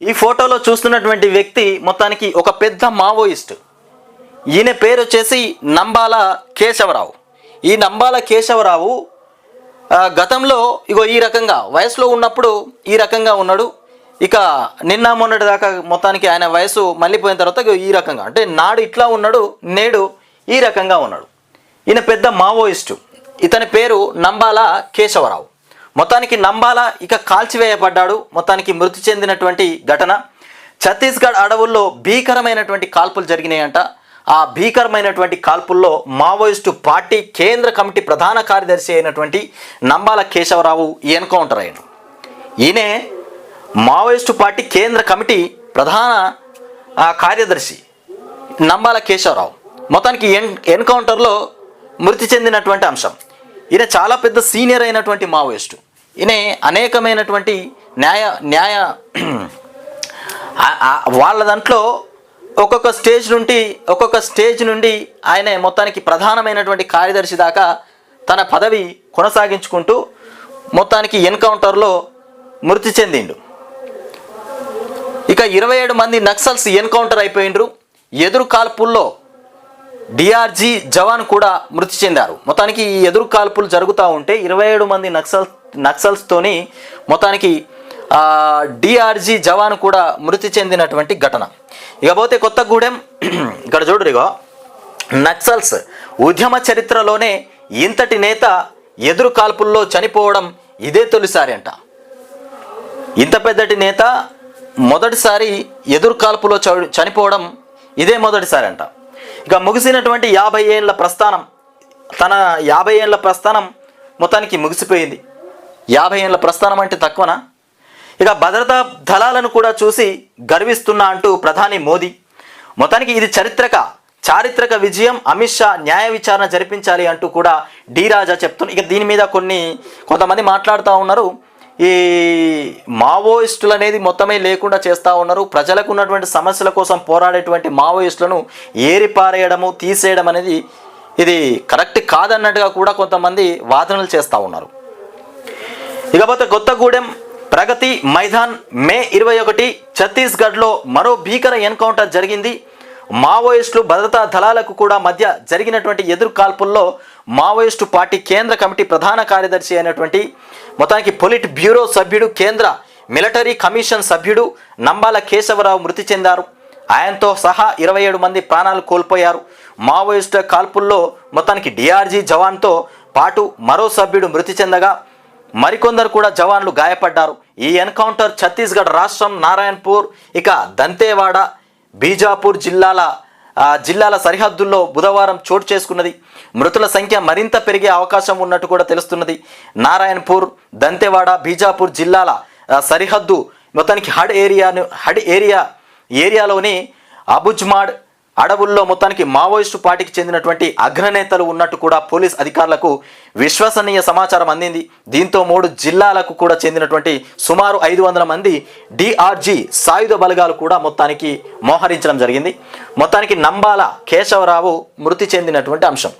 ఈ ఫోటోలో చూస్తున్నటువంటి వ్యక్తి మొత్తానికి ఒక పెద్ద మావోయిస్ట్. ఈయన పేరు వచ్చేసి నంబాల కేశవరావు. ఈ నంబాల కేశవరావు గతంలో ఇగో ఈ రకంగా వయసులో ఉన్నప్పుడు ఈ రకంగా ఉన్నాడు. ఇక నిన్న మొన్నటి దాకా మొత్తానికి ఆయన వయసు మళ్ళీపోయిన తర్వాత ఈ రకంగా అంటే నాడు ఇట్లా ఉన్నాడు నేడు ఈ రకంగా ఉన్నాడు. ఈయన పెద్ద మావోయిస్టు. ఇతని పేరు నంబాల కేశవరావు. మొత్తానికి నంబాల ఇక కాల్చివేయబడ్డాడు. మొత్తానికి మృతి చెందినటువంటి ఘటన. ఛత్తీస్గఢ్ అడవుల్లో భీకరమైనటువంటి కాల్పులు జరిగినాయంట. ఆ భీకరమైనటువంటి కాల్పుల్లో మావోయిస్టు పార్టీ కేంద్ర కమిటీ ప్రధాన కార్యదర్శి అయినటువంటి నంబాల కేశవరావు ఎన్కౌంటర్ అయ్యాడు. ఈయనే మావోయిస్టు పార్టీ కేంద్ర కమిటీ ప్రధాన కార్యదర్శి నంబాల కేశవరావు. మొత్తానికి ఎన్ ఎన్కౌంటర్లో మృతి చెందినటువంటి అంశం. ఈయన చాలా పెద్ద సీనియర్ అయినటువంటి మావోయిస్టు. ఈయన అనేకమైనటువంటి న్యాయ న్యాయ వాళ్ళ దాంట్లో ఒక్కొక్క స్టేజ్ నుండి ఒక్కొక్క స్టేజ్ నుండి ఆయన మొత్తానికి ప్రధానమైనటువంటి కార్యదర్శి దాకా తన పదవి కొనసాగించుకుంటూ మొత్తానికి ఎన్కౌంటర్లో మృతి చెందిండు. ఇక ఇరవై ఏడు మంది నక్సల్స్ ఎన్కౌంటర్ అయిపోయిండ్రు. ఎదురు కాల్పుల్లో డిఆర్జీ జవాన్ కూడా మృతి చెందారు. మొత్తానికి ఈ ఎదురు కాల్పులు జరుగుతూ ఉంటే ఇరవై ఏడు మంది నక్సల్ నక్సల్స్తోని మొత్తానికి డిఆర్జీ జవాన్ కూడా మృతి చెందినటువంటి ఘటన. ఇకపోతే కొత్తగూడెం ఇక్కడ చూడు ఇగో నక్సల్స్ ఉద్యమ చరిత్రలోనే ఇంతటి నేత ఎదురు కాల్పుల్లో చనిపోవడం ఇదే తొలిసారి అంట. ఇంత పెద్దటి నేత మొదటిసారి ఎదురు కాల్పులో చనిపోవడం ఇదే మొదటిసారి అంట. ఇక ముగిసినటువంటి యాభై ఏళ్ళ ప్రస్థానం తన యాభై ఏళ్ళ ప్రస్థానం మొత్తానికి ముగిసిపోయింది. యాభై ఏళ్ళ ప్రస్థానం అంటే తక్కువనా? ఇక భద్రతా దళాలను కూడా చూసి గర్విస్తున్నా అంటూ ప్రధాని మోదీ మొత్తానికి ఇది చరిత్రక చారిత్రక విజయం అమిత్ షా న్యాయ విచారణ జరిపించాలి అంటూ కూడా డి రాజా చెప్తున్నారు ఇక దీని మీద కొన్ని కొంతమంది మాట్లాడుతూ ఉన్నారు. ఈ మావోయిస్టులు అనేది మొత్తమే లేకుండా చేస్తూ ఉన్నారు. ప్రజలకు ఉన్నటువంటి సమస్యల కోసం పోరాడేటువంటి మావోయిస్టులను ఏరిపారేయడము తీసేయడం అనేది ఇది కరెక్ట్ కాదన్నట్టుగా కూడా కొంతమంది వాదనలు చేస్తూ ఉన్నారు. ఇకపోతే కొత్తగూడెం ప్రగతి మైదాన్ మే ఇరవై ఒకటి ఛత్తీస్గఢ్లో మరో భీకర ఎన్కౌంటర్ జరిగింది. మావోయిస్టులు భద్రతా దళాలకు కూడా మధ్య జరిగినటువంటి ఎదురు కాల్పుల్లో మావోయిస్టు పార్టీ కేంద్ర కమిటీ ప్రధాన కార్యదర్శి అయినటువంటి మొత్తానికి పొలిట్ బ్యూరో సభ్యుడు కేంద్ర మిలిటరీ కమిషన్ సభ్యుడు నంబాల కేశవరావు మృతి చెందారు. ఆయనతో సహా ఇరవై ఏడు మంది ప్రాణాలు కోల్పోయారు. మావోయిస్టుల కాల్పుల్లో మొత్తానికి డిఆర్జీ జవాన్తో పాటు మరో సభ్యుడు మృతి చెందగా మరికొందరు కూడా జవాన్లు గాయపడ్డారు. ఈ ఎన్కౌంటర్ ఛత్తీస్గఢ్ రాష్ట్రం నారాయణపూర్ ఇక దంతేవాడ బీజాపూర్ జిల్లాల జిల్లాల సరిహద్దుల్లో బుధవారం చోటు చేసుకున్నది. మృతుల సంఖ్య మరింత పెరిగే అవకాశం ఉన్నట్టు కూడా తెలుస్తున్నది. నారాయణపూర్ దంతెవాడ బీజాపూర్ జిల్లాల సరిహద్దు మొత్తానికి హడ్ ఏరియాను హడ్ ఏరియా ఏరియాలోని అబుజ్మాడ్ అడవుల్లో మొత్తానికి మావోయిస్టు పార్టీకి చెందినటువంటి అగ్రనేతలు ఉన్నట్టు కూడా పోలీస్ అధికారులకు విశ్వసనీయ సమాచారం అందింది. దీంతో మూడు జిల్లాలకు కూడా చెందినటువంటి సుమారు ఐదు వందల మంది డిఆర్జీ సాయుధ బలగాలు కూడా మొత్తానికి మోహరించడం జరిగింది. మొత్తానికి నంబాల కేశవరావు మృతి చెందినటువంటి అంశం.